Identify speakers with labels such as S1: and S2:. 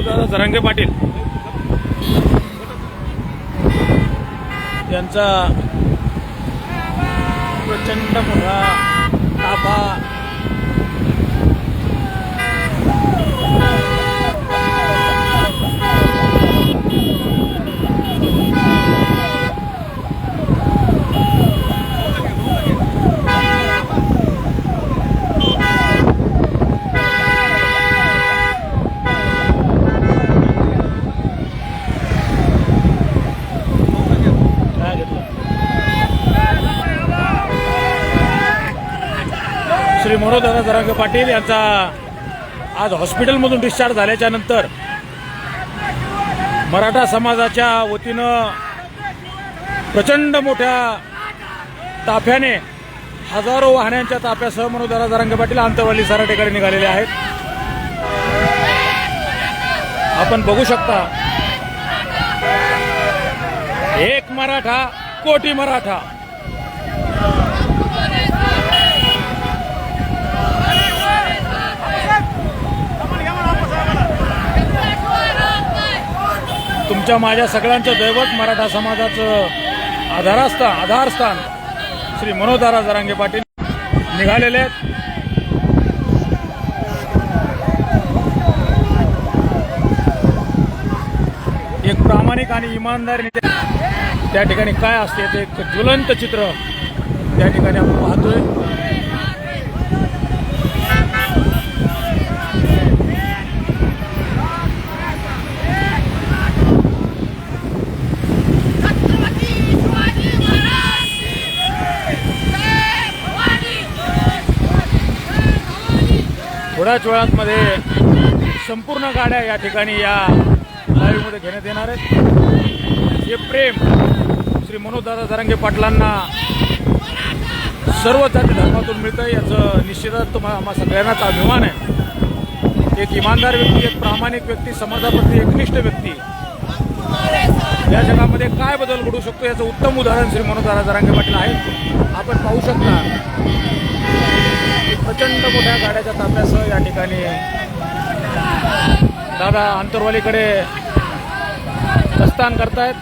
S1: दादा जरांगे पाटील. यांचा प्रचंड मोठा ताफा काय घेतलं श्री मनोजदादा जरांगे पाटील यांचा आज हॉस्पिटलमधून डिस्चार्ज झाल्याच्यानंतर मराठा समाजाच्या वतीनं प्रचंड मोठ्या ताफ्याने हजारो वाहनांच्या ताफ्यासह मनोदरा जरांगे पाटील आंतरवाली सराटेकडे निघालेले आहेत. आपण बघू शकता एक मराठा कोटी मराठा. तुमच्या माझ्या सगळ्यांचं दैवत मराठा समाजाचं आधारस्थान आधारस्थान श्री मनोदारा जरांगे पाटील. निघालेले आहेत. एक प्रामाणिक आणि इमानदार नेते त्या ठिकाणी काय असते ते एक ज्वलंत चित्र त्या ठिकाणी आपण पाहतोय. थोड्याच वेळांमध्ये संपूर्ण गाड्या या ठिकाणी या लाईव्हमध्ये घेण्यात येणार आहेत. हे प्रेम श्री मनोजदादा जारंगे पाटलांना सर्व जाती धर्मातून मिळतं याचं निश्चितच तुम्हाला आम्हा सगळ्यांनाच अभिमान आहे. एक इमानदार व्यक्ती एक प्रामाणिक व्यक्ती समाजाप्रती एकनिष्ठ व्यक्ती. या जगामध्ये काय बदल घडू शकतो याचं उत्तम उदाहरण श्री मनोजदादा जरांगे पाटील आहे आपण पाहू शकता. प्रचंड मोठ्या गाड्याच्या ताब्यासह या ठिकाणी दादा आंतरवालीकडे प्रस्थान करतायत.